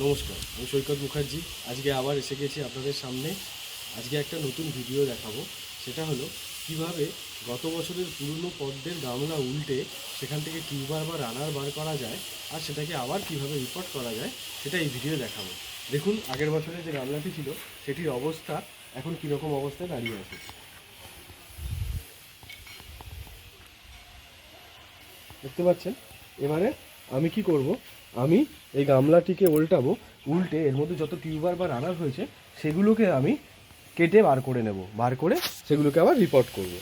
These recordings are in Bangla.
নমস্কার, আমি সৈকত মুখার্জি। আজকে আবার এসে গেছি আপনাদের সামনে। আজকে একটা নতুন ভিডিও দেখাবো। সেটা হলো, কীভাবে গত বছরের পুরনো পদ্মের গামলা উল্টে সেখান থেকে টিউবার বা রানার বার করা যায় আর সেটাকে আবার কীভাবে রিপোর্ট করা যায়, সেটা এই ভিডিও দেখাবো। দেখুন, আগের বছরে যে গামলাটি ছিল, সেটির অবস্থা এখন কীরকম অবস্থায় দাঁড়িয়ে আছে। দেখতে পাচ্ছেন? এবারে আমি কি করব? আমি এই গামলাটিকে উল্টাবো, উল্টে এর মধ্যে যত টিউবার বা রানার হয়েছে, সেগুলোকে আমি কেটে বার করে নেব। বার করে সেগুলোকে আবার রিপোর্ট করব।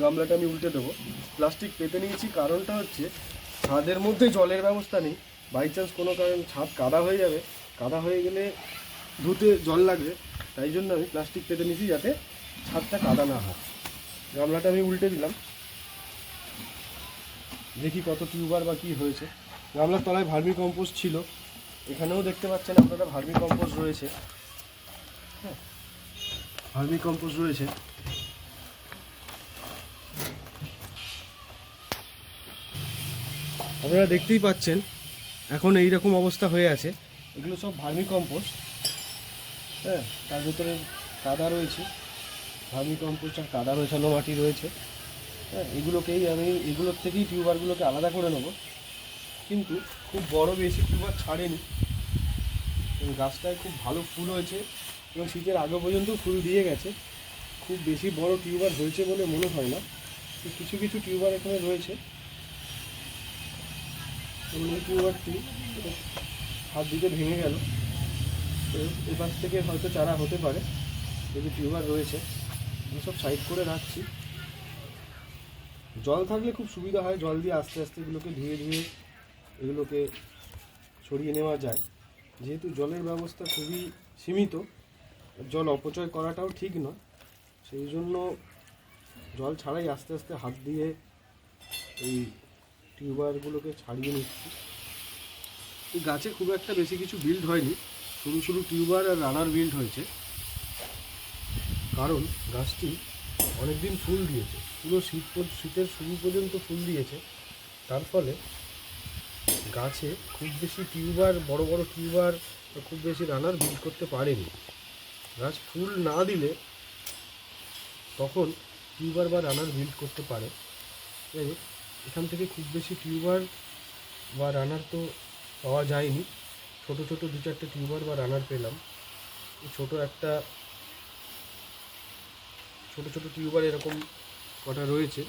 গামলাটা আমি উল্টে দেবো। প্লাস্টিক পেতে নিয়েছি, কারণটা হচ্ছে ছাদের মধ্যে জলের ব্যবস্থা নেই। বাই চান্স কোনো কারণ, ছাদ কাদা হয়ে যাবে। কাদা হয়ে গেলে ধুতে জল লাগবে। তাই জন্য আমি প্লাস্টিক পেতে নিয়েছি যাতে ছাদটা কাদা না হয়। গামলাটা আমি উল্টে দিলাম। দেখি কত টিউবার বা কী হয়েছে। গামলার তলায় ভার্মি কম্পোস্ট ছিল। এখানেও দেখতে পাচ্ছেন আপনারা ভার্মি কম্পোস্ট রয়েছে। হ্যাঁ ভার্মি কম্পোস্ট রয়েছে। আপনারা দেখতেই পাচ্ছেন, এখন এই রকম অবস্থা হয়ে আছে। এগুলো সব ভার্মি কম্পোস্ট হ্যাঁ তার ভিতরে কাদা রয়েছে। ভার্মি কম্পোস্ট আর কাদা মেশানো মাটি রয়েছে। এগুলোকেই আমি, এগুলোর থেকেই টিউবারগুলোকে আলাদা করে নেব। কিন্তু খুব বড় বেশি টিউবার ছাড়েনি। এবং গাছটায় খুব ভালো ফুল হয়েছে এবং শীতের আগে পর্যন্ত ফুল দিয়ে গেছে। খুব বেশি বড় টিউবার হয়েছে বলে মনে হয় না। কিছু কিছু টিউবার এখানে রয়েছে। এবং এই টিউবারটি হাত দিতে ভেঙে গেল। এপাশ থেকে হয়তো চারা হতে পারে। যদি টিউবার রয়েছে, আমি সব সাইড করে রাখছি। জল থাকলে খুব সুবিধা হয়, জল দিয়ে আস্তে আস্তে এগুলোকে ধুয়ে ধুয়ে এগুলোকে সরিয়ে নেওয়া যায়। যেহেতু জলের ব্যবস্থা খুবই সীমিত, জল অপচয় করাটাও ঠিক নয়। সেই জন্য জল ছাড়াই আস্তে আস্তে হাত দিয়ে এই টিউবারগুলোকে ছাড়িয়ে নিচ্ছি। এই গাছে খুব একটা বেশি কিছু বিল্ড হয়নি সরু সরু টিউবার আর রানার বিল্ড হয়েছে। কারণ গাছটি অনেকদিন ফুল দিয়েছে। পুরো শীত শীতের শুরু পর্যন্ত ফুল দিয়েছে। তার ফলে গাছে খুব বেশি টিউবার, বড় বড় টিউবার খুব বেশি রানার বিল্ড করতে পারেনি। গাছ ফুল না দিলে তখন টিউবার বা রানার বিল্ড করতে পারে। এখান থেকে খুব বেশি টিউবার বা রানার তো পাওয়া যায়নি। ছোট ছোট দু চারটে টিউবার বা রানার পেলাম। ছোট একটা, ছোট ছোট টিউবার এরকম কটা রয়েছে।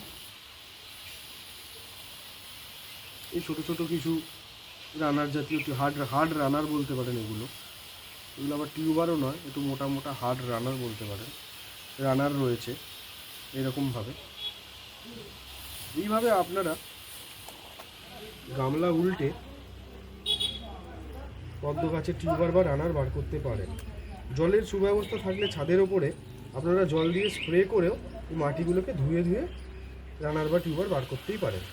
এই ছোট ছোট কিছু রানার জাতীয় হার্ড হার্ড রানার বলতে পারেন এগুলো। এগুলো আবার টিউবারও নয়, একটু মোটা মোটা হার্ড রানার বলতে পারেন। রানার রয়েছে এরকমভাবে এইভাবে আপনারা গামলা উল্টে পদ্ম গাছের টিউবার বা রানার বার করতে পারেন। জলের সুব্যবস্থা থাকলে ছাদের ওপরে আপনারা জল দিয়ে স্প্রে করেও এই মাটিগুলোকে ধুয়ে ধুয়ে রানার বা টিউবার বার করতেই পারেন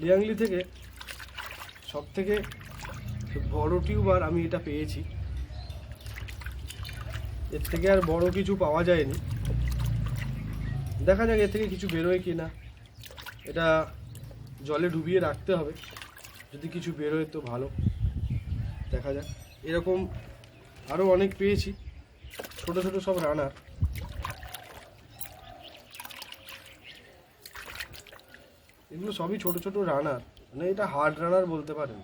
লিয়াংলি থেকে সব থেকে বড় টিউবার আমি এটা পেয়েছি। এর থেকে আর বড় কিছু পাওয়া যায়নি। দেখা যাক এর থেকে কিছু বেরোয় কি না এটা জলে ডুবিয়ে রাখতে হবে। যদি কিছু বেরোয় তো ভালো। দেখা যাক। এরকম আরও অনেক পেয়েছি। ছোট ছোট সব রানার। এগুলো সবই ছোট ছোট রানার। মানে এটা হার্ড রানার বলতে পারেন।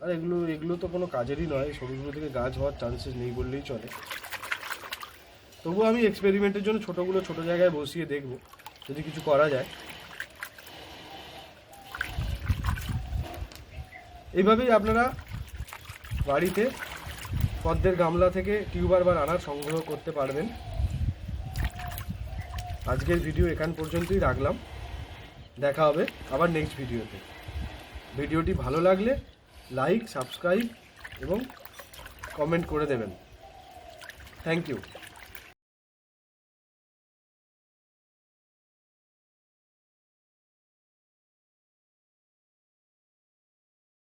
আর এগুলো এগুলো তো কোনো কাজেরই নয়। সরুগুলো থেকে গাছ হওয়ার চান্সেস নেই বললেই চলে। তবুও আমি এক্সপেরিমেন্টের জন্য ছোটোগুলো ছোটো জায়গায় বসিয়ে দেখব। যদি কিছু করা যায়। এইভাবেই আপনারা বাড়িতে পদ্মের গামলা থেকে টিউবার বা রানার সংগ্রহ করতে পারবেন। আজকের ভিডিও এখান পর্যন্তই রাখলাম। দেখা হবে আবার নেক্সট ভিডিওতে। ভিডিওটি ভালো লাগলে লাইক সাবস্ক্রাইব এবং কমেন্ট করে দেবেন। Thank you